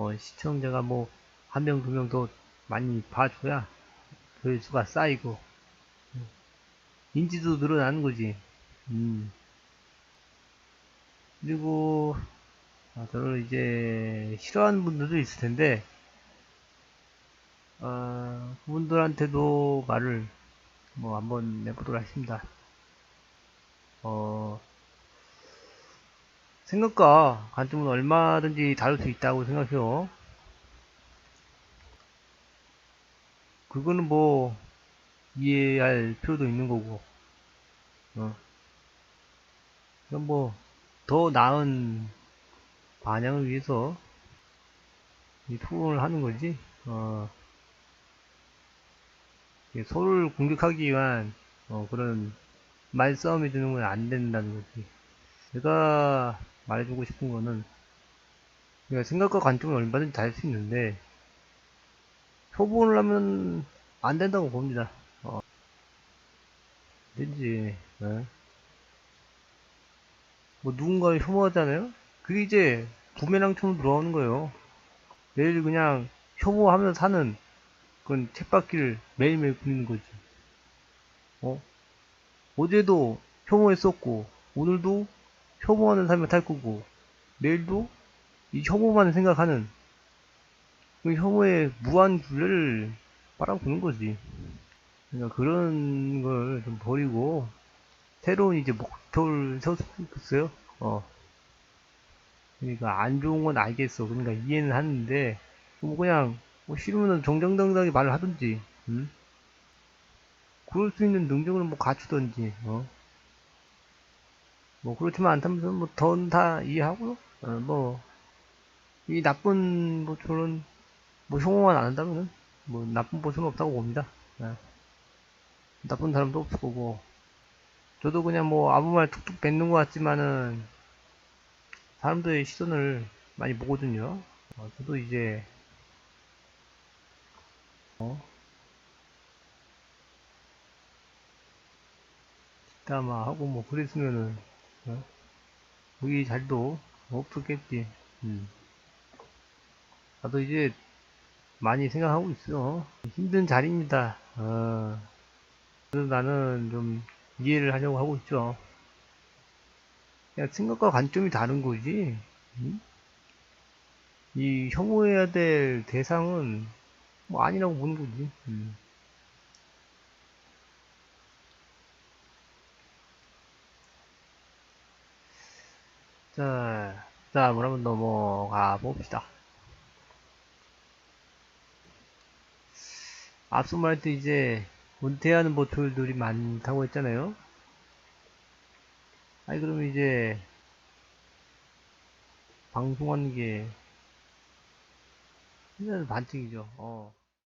어, 시청자가 뭐, 한 명, 두 명 더 많이 봐줘야 조회수가 쌓이고, 음, 인지도 늘어나는 거지. 음. 그리고, 아, 저를 이제 싫어하는 분들도 있을 텐데, 어, 그분들한테도 말을 뭐 한번 내보도록 하겠습니다. 어, 생각과 관점은 얼마든지 다를 수 있다고 생각해요. 그거는 뭐 이해할 필요도 있는 거고, 어. 그럼 뭐 더 나은 반향을 위해서 이 토론을 하는 거지. 어. 서로를 공격하기 위한 어, 그런 말싸움이 되는 건 안 된다는 거지. 내가 말해주고 싶은 거는 그러니까 생각과 관점은 얼마든지 다를 수 있는데 표본을 하면 안 된다고 봅니다. 어. 된지. 어? 뭐 누군가를 혐오하잖아요? 그게 이제 부메랑처럼 들어오는 거예요. 매일 그냥 혐오하면서 사는 그건 쳇바퀴를 매일매일 굴리는 거지. 어? 어제도 혐오했었고, 오늘도 혐오하는 삶을 살 거고, 내일도 이 혐오만 생각하는 그 혐오의 무한 굴레를 빨아보는 거지. 그러니까 그런 걸 좀 버리고, 새로운 이제 목표를 세웠으면 좋겠어요. 어. 그러니까 안 좋은 건 알겠어. 그러니까 이해는 하는데, 뭐 그냥 뭐 싫으면 정정당당하게 말을 하든지, 음? 그럴 수 있는 능력을 뭐 갖추든지, 어? 뭐 그렇지만 않다면 뭐던다 이해하고요. 어, 뭐, 이 나쁜 보초는 뭐 혐오만 안 한다면은 뭐 나쁜 보초는 없다고 봅니다. 예. 나쁜 사람도 없을 거고, 저도 그냥 뭐 아무 말 툭툭 뱉는 것 같지만은 사람들의 시선을 많이 보거든요. 어, 저도 이제 어? 뒷담화 하고 뭐 그랬으면은 어? 우리 잘도 없었겠지. 음. 나도 이제 많이 생각하고 있어. 힘든 자리입니다. 어. 그래서 나는 좀 이해를 하려고 하고 있죠. 그냥 생각과 관점이 다른 거지. 음? 이 혐오해야 될 대상은 뭐 아니라고 보는 거지. 음. 자, 자, 그러면 넘어가 봅시다. 앞서 때 이제 은퇴하는 보툴들이 많다고 했잖아요. 아니 그러면 이제 방송하는 게 반칙이죠. 어.